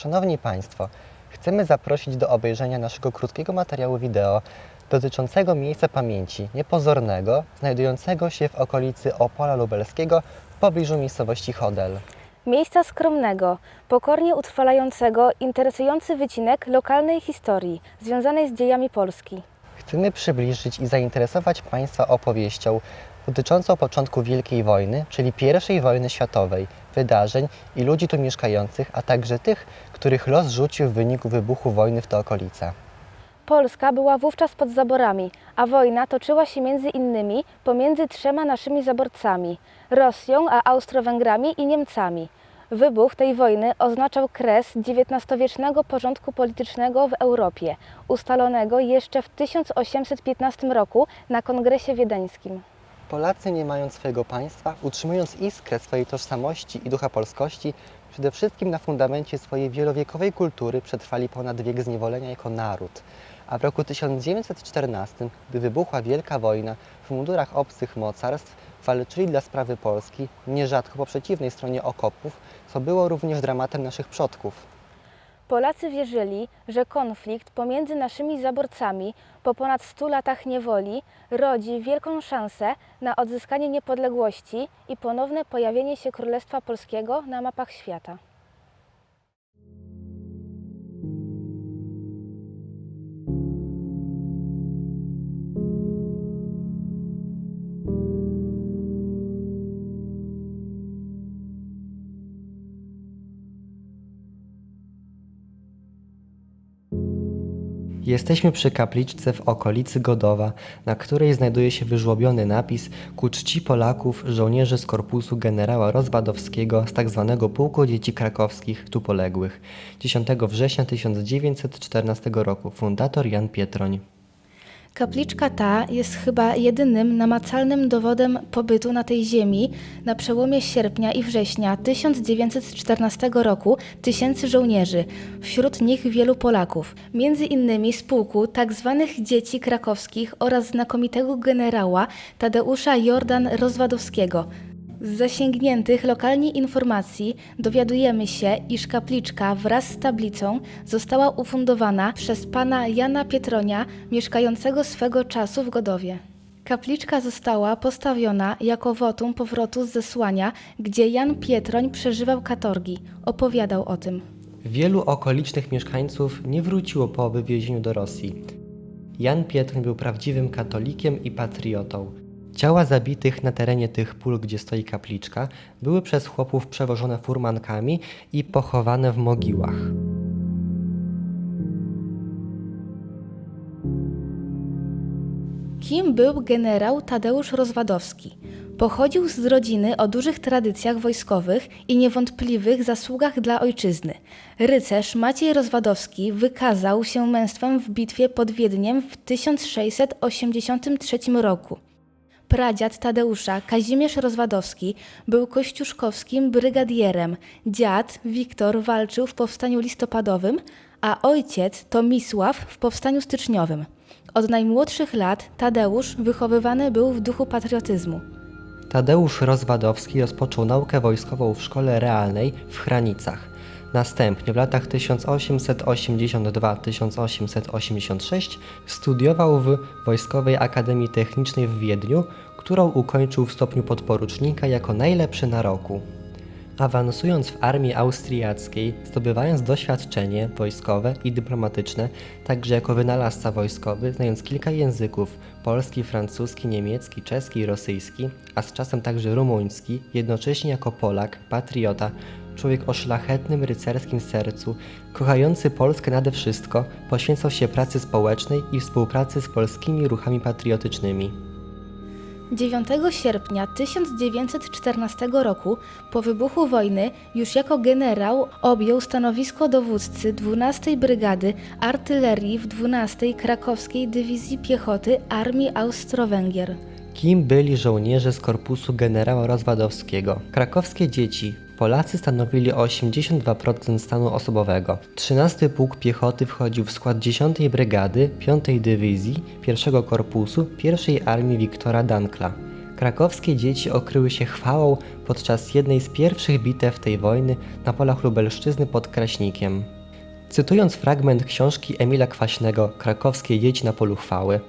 Szanowni Państwo, chcemy zaprosić do obejrzenia naszego krótkiego materiału wideo dotyczącego miejsca pamięci niepozornego, znajdującego się w okolicy Opola Lubelskiego w pobliżu miejscowości Chodel. Miejsca skromnego, pokornie utrwalającego interesujący wycinek lokalnej historii związanej z dziejami Polski. Chcemy przybliżyć i zainteresować Państwa opowieścią dotyczącą początku Wielkiej Wojny, czyli I wojny światowej, wydarzeń i ludzi tu mieszkających, a także tych, których los rzucił w wyniku wybuchu wojny w te okolice. Polska była wówczas pod zaborami, a wojna toczyła się między innymi pomiędzy trzema naszymi zaborcami Rosją, a Austro-Węgrami i Niemcami. Wybuch tej wojny oznaczał kres XIX-wiecznego porządku politycznego w Europie, ustalonego jeszcze w 1815 roku na Kongresie Wiedeńskim. Polacy, nie mając swojego państwa, utrzymując iskrę swojej tożsamości i ducha polskości, przede wszystkim na fundamencie swojej wielowiekowej kultury przetrwali ponad wiek zniewolenia jako naród. A w roku 1914, gdy wybuchła Wielka Wojna, w mundurach obcych mocarstw walczyli dla sprawy Polski, nierzadko po przeciwnej stronie okopów, co było również dramatem naszych przodków. Polacy wierzyli, że konflikt pomiędzy naszymi zaborcami po ponad 100 latach niewoli rodzi wielką szansę na odzyskanie niepodległości i ponowne pojawienie się Królestwa Polskiego na mapach świata. Jesteśmy przy kapliczce w okolicy Godowa, na której znajduje się wyżłobiony napis ku czci Polaków, żołnierzy z korpusu generała Rozwadowskiego z tzw. Pułku Dzieci Krakowskich tu poległych. 10 września 1914 roku. Fundator Jan Pietroń. Kapliczka ta jest chyba jedynym namacalnym dowodem pobytu na tej ziemi na przełomie sierpnia i września 1914 roku tysięcy żołnierzy, wśród nich wielu Polaków, między innymi z pułku tzw. dzieci krakowskich oraz znakomitego generała Tadeusza Jordan Rozwadowskiego. Z zasięgniętych lokalnie informacji dowiadujemy się, iż kapliczka wraz z tablicą została ufundowana przez pana Jana Pietronia, mieszkającego swego czasu w Godowie. Kapliczka została postawiona jako wotum powrotu z zesłania, gdzie Jan Pietroń przeżywał katorgi. Opowiadał o tym. Wielu okolicznych mieszkańców nie wróciło po wywiezieniu do Rosji. Jan Pietroń był prawdziwym katolikiem i patriotą. Ciała zabitych na terenie tych pól, gdzie stoi kapliczka, były przez chłopów przewożone furmankami i pochowane w mogiłach. Kim był generał Tadeusz Rozwadowski? Pochodził z rodziny o dużych tradycjach wojskowych i niewątpliwych zasługach dla ojczyzny. Rycerz Maciej Rozwadowski wykazał się męstwem w bitwie pod Wiedniem w 1683 roku. Pradziad Tadeusza, Kazimierz Rozwadowski, był kościuszkowskim brygadierem. Dziad, Wiktor, walczył w powstaniu listopadowym, a ojciec, Tomisław, w powstaniu styczniowym. Od najmłodszych lat Tadeusz wychowywany był w duchu patriotyzmu. Tadeusz Rozwadowski rozpoczął naukę wojskową w szkole realnej w Chranicach. Następnie w latach 1882-1886 studiował w Wojskowej Akademii Technicznej w Wiedniu, którą ukończył w stopniu podporucznika jako najlepszy na roku. Awansując w armii austriackiej, zdobywając doświadczenie wojskowe i dyplomatyczne, także jako wynalazca wojskowy, znając kilka języków polski, francuski, niemiecki, czeski i rosyjski, a z czasem także rumuński, jednocześnie jako Polak, patriota, człowiek o szlachetnym rycerskim sercu, kochający Polskę nade wszystko, poświęcał się pracy społecznej i współpracy z polskimi ruchami patriotycznymi. 9 sierpnia 1914 roku, po wybuchu wojny, już jako generał objął stanowisko dowódcy 12 Brygady Artylerii w 12 Krakowskiej Dywizji Piechoty Armii Austro-Węgier. Kim byli żołnierze z korpusu generała Rozwadowskiego? Krakowskie dzieci. Polacy stanowili 82% stanu osobowego. 13 Pułk Piechoty wchodził w skład 10 Brygady 5 Dywizji 1 Korpusu 1 Armii Wiktora Dankla. Krakowskie dzieci okryły się chwałą podczas jednej z pierwszych bitew tej wojny na polach Lubelszczyzny pod Kraśnikiem. Cytując fragment książki Emila Kwaśnego Krakowskie dzieci na polu chwały,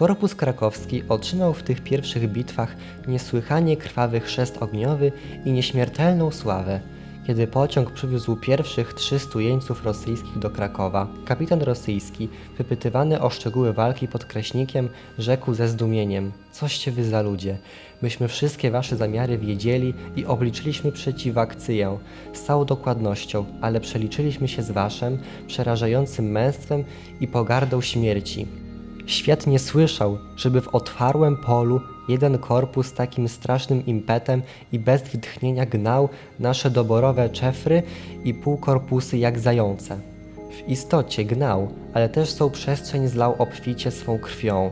Korpus krakowski otrzymał w tych pierwszych bitwach niesłychanie krwawy chrzest ogniowy i nieśmiertelną sławę. Kiedy pociąg przywiózł pierwszych 300 jeńców rosyjskich do Krakowa, kapitan rosyjski, wypytywany o szczegóły walki pod Kraśnikiem, rzekł ze zdumieniem: Coście wy za ludzie? Myśmy wszystkie wasze zamiary wiedzieli i obliczyliśmy przeciwakcyję z całą dokładnością, ale przeliczyliśmy się z waszym przerażającym męstwem i pogardą śmierci. Świat nie słyszał, żeby w otwarłym polu jeden korpus takim strasznym impetem i bez wytchnienia gnał nasze doborowe czefry i półkorpusy jak zające. W istocie gnał, ale też tą przestrzeń zlał obficie swą krwią.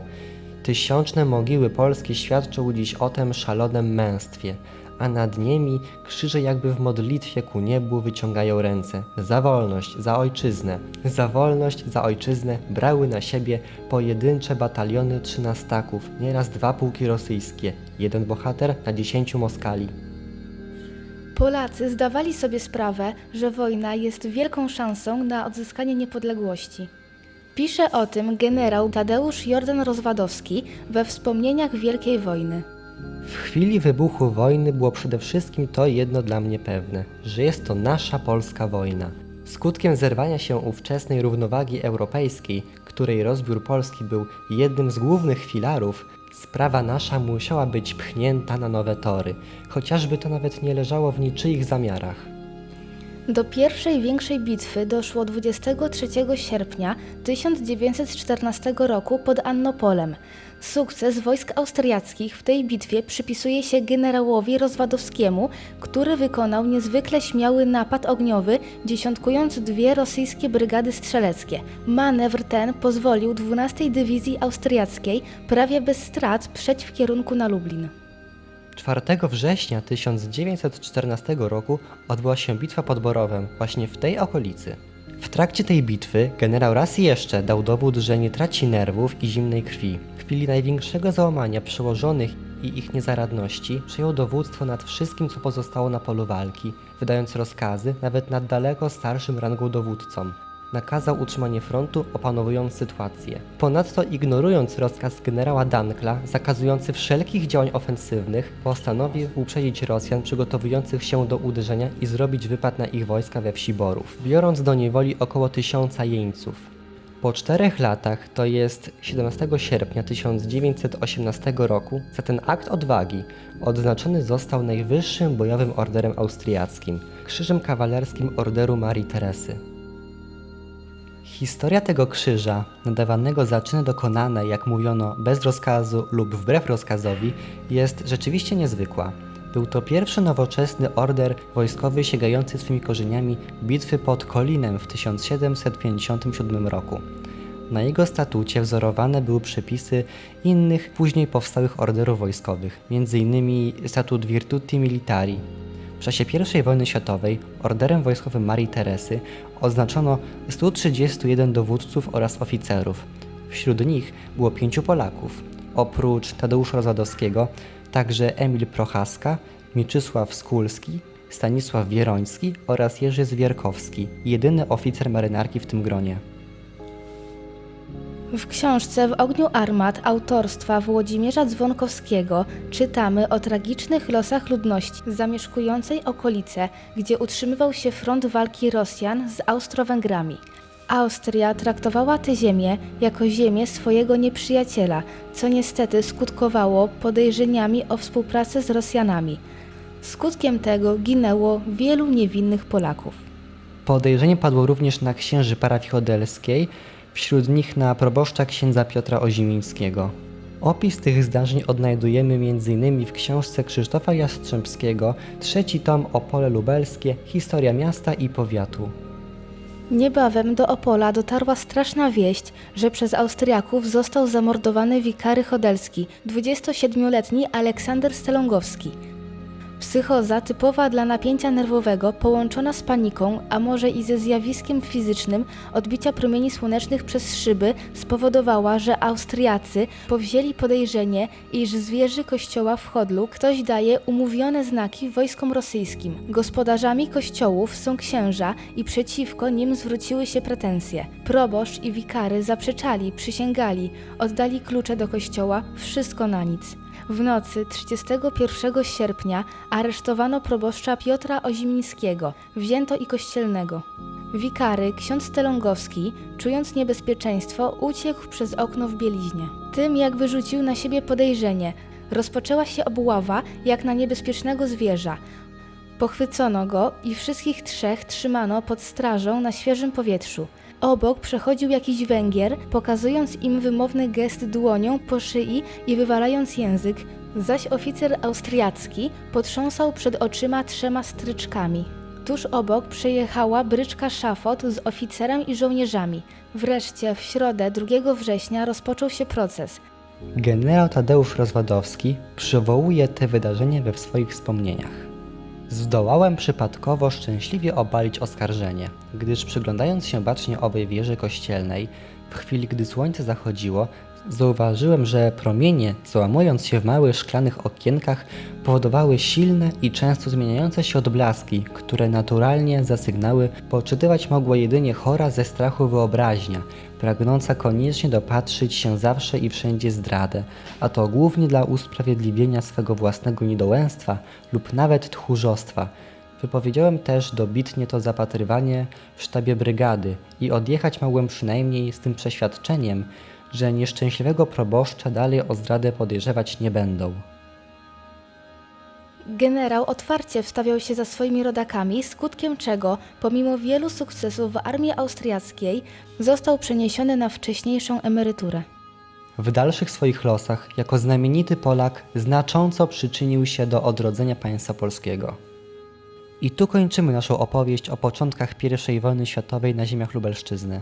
Tysiączne mogiły polskie świadczą dziś o tem szalonym męstwie, a nad nimi krzyże jakby w modlitwie ku niebu wyciągają ręce. Za wolność, za ojczyznę, za wolność, za ojczyznę brały na siebie pojedyncze bataliony trzynastaków, nieraz dwa pułki rosyjskie, jeden bohater na dziesięciu Moskali. Polacy zdawali sobie sprawę, że wojna jest wielką szansą na odzyskanie niepodległości. Pisze o tym generał Tadeusz Jordan Rozwadowski we wspomnieniach Wielkiej Wojny. W chwili wybuchu wojny było przede wszystkim to jedno dla mnie pewne, że jest to nasza polska wojna. Skutkiem zerwania się ówczesnej równowagi europejskiej, której rozbiór Polski był jednym z głównych filarów, sprawa nasza musiała być pchnięta na nowe tory, chociażby to nawet nie leżało w niczyich zamiarach. Do pierwszej większej bitwy doszło 23 sierpnia 1914 roku pod Annopolem. Sukces wojsk austriackich w tej bitwie przypisuje się generałowi Rozwadowskiemu, który wykonał niezwykle śmiały napad ogniowy, dziesiątkując dwie rosyjskie brygady strzeleckie. Manewr ten pozwolił 12 Dywizji Austriackiej prawie bez strat przeć w kierunku na Lublin. 4 września 1914 roku odbyła się bitwa pod Borowem, właśnie w tej okolicy. W trakcie tej bitwy generał raz jeszcze dał dowód, że nie traci nerwów i zimnej krwi. W chwili największego załamania przełożonych i ich niezaradności przejął dowództwo nad wszystkim, co pozostało na polu walki, wydając rozkazy nawet nad daleko starszym rangą dowódcom. Nakazał utrzymanie frontu, opanowując sytuację. Ponadto, ignorując rozkaz generała Dankla zakazujący wszelkich działań ofensywnych, postanowił uprzedzić Rosjan przygotowujących się do uderzenia i zrobić wypad na ich wojska we wsi Borów, biorąc do niewoli około tysiąca jeńców. Po czterech latach, to jest 17 sierpnia 1918 roku, za ten akt odwagi odznaczony został najwyższym bojowym orderem austriackim, krzyżem kawalerskim Orderu Marii Teresy. Historia tego krzyża, nadawanego za czyny dokonane, jak mówiono, bez rozkazu lub wbrew rozkazowi, jest rzeczywiście niezwykła. Był to pierwszy nowoczesny order wojskowy sięgający swymi korzeniami bitwy pod Kolinem w 1757 roku. Na jego statucie wzorowane były przepisy innych później powstałych orderów wojskowych, m.in. statut Virtuti Militari, w czasie I wojny światowej orderem wojskowym Marii Teresy oznaczono 131 dowódców oraz oficerów. Wśród nich było pięciu Polaków. Oprócz Tadeusza Rozwadowskiego, także Emil Prochaska, Mieczysław Skulski, Stanisław Wieroński oraz Jerzy Zwierkowski, jedyny oficer marynarki w tym gronie. W książce W ogniu armat autorstwa Włodzimierza Dzwonkowskiego czytamy o tragicznych losach ludności zamieszkującej okolice, gdzie utrzymywał się front walki Rosjan z Austro-Węgrami. Austria traktowała tę ziemię jako ziemię swojego nieprzyjaciela, co niestety skutkowało podejrzeniami o współpracę z Rosjanami. Skutkiem tego ginęło wielu niewinnych Polaków. Podejrzenie padło również na księży parafii chodelskiej, wśród nich na proboszcza księdza Piotra Ozimińskiego. Opis tych zdarzeń odnajdujemy m.in. w książce Krzysztofa Jastrzębskiego, trzeci tom Opole Lubelskie, Historia miasta i powiatu. Niebawem do Opola dotarła straszna wieść, że przez Austriaków został zamordowany wikary chodelski, 27-letni Aleksander Stelongowski. Psychoza typowa dla napięcia nerwowego, połączona z paniką, a może i ze zjawiskiem fizycznym odbicia promieni słonecznych przez szyby, spowodowała, że Austriacy powzięli podejrzenie, iż z wieży kościoła w Chodlu ktoś daje umówione znaki wojskom rosyjskim. Gospodarzami kościołów są księża i przeciwko nim zwróciły się pretensje. Proboszcz i wikary zaprzeczali, przysięgali, oddali klucze do kościoła, wszystko na nic. W nocy 31 sierpnia aresztowano proboszcza Piotra Ozimińskiego, wzięto i kościelnego. Wikary, ksiądz Telongowski, czując niebezpieczeństwo, uciekł przez okno w bieliźnie. Tym jakby rzucił na siebie podejrzenie. Rozpoczęła się obława jak na niebezpiecznego zwierza. Pochwycono go i wszystkich trzech trzymano pod strażą na świeżym powietrzu. Obok przechodził jakiś Węgier, pokazując im wymowny gest dłonią po szyi i wywalając język, zaś oficer austriacki potrząsał przed oczyma trzema stryczkami. Tuż obok przejechała bryczka szafot z oficerem i żołnierzami. Wreszcie w środę 2 września rozpoczął się proces. Generał Tadeusz Rozwadowski przywołuje te wydarzenia we swoich wspomnieniach. Zdołałem przypadkowo szczęśliwie obalić oskarżenie, gdyż przyglądając się bacznie owej wieży kościelnej, w chwili gdy słońce zachodziło, zauważyłem, że promienie, załamując się w małych szklanych okienkach, powodowały silne i często zmieniające się odblaski, które naturalnie za sygnały poczytywać mogła jedynie chora ze strachu wyobraźnia, pragnąca koniecznie dopatrzyć się zawsze i wszędzie zdradę, a to głównie dla usprawiedliwienia swego własnego niedołęstwa lub nawet tchórzostwa. Wypowiedziałem też dobitnie to zapatrywanie w sztabie brygady i odjechać mogłem przynajmniej z tym przeświadczeniem, że nieszczęśliwego proboszcza dalej o zdradę podejrzewać nie będą. Generał otwarcie wstawiał się za swoimi rodakami, skutkiem czego, pomimo wielu sukcesów w armii austriackiej, został przeniesiony na wcześniejszą emeryturę. W dalszych swoich losach, jako znamienity Polak, znacząco przyczynił się do odrodzenia państwa polskiego. I tu kończymy naszą opowieść o początkach I wojny światowej na ziemiach Lubelszczyzny.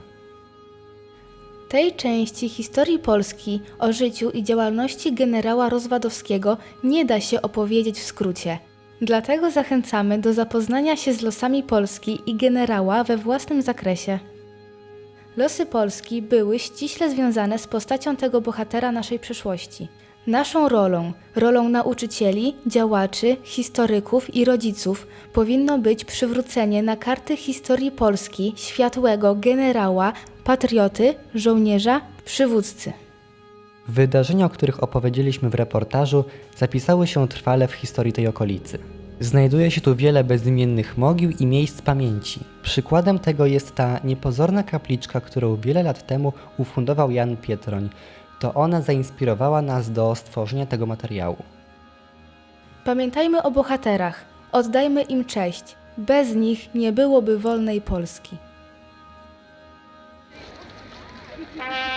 Tej części historii Polski o życiu i działalności generała Rozwadowskiego nie da się opowiedzieć w skrócie. Dlatego zachęcamy do zapoznania się z losami Polski i generała we własnym zakresie. Losy Polski były ściśle związane z postacią tego bohatera naszej przeszłości. Naszą rolą, rolą nauczycieli, działaczy, historyków i rodziców powinno być przywrócenie na karty historii Polski światłego generała, patrioty, żołnierza, przywódcy. Wydarzenia, o których opowiedzieliśmy w reportażu, zapisały się trwale w historii tej okolicy. Znajduje się tu wiele bezimiennych mogił i miejsc pamięci. Przykładem tego jest ta niepozorna kapliczka, którą wiele lat temu ufundował Jan Pietroń. To ona zainspirowała nas do stworzenia tego materiału. Pamiętajmy o bohaterach, oddajmy im cześć. Bez nich nie byłoby wolnej Polski. Thank you.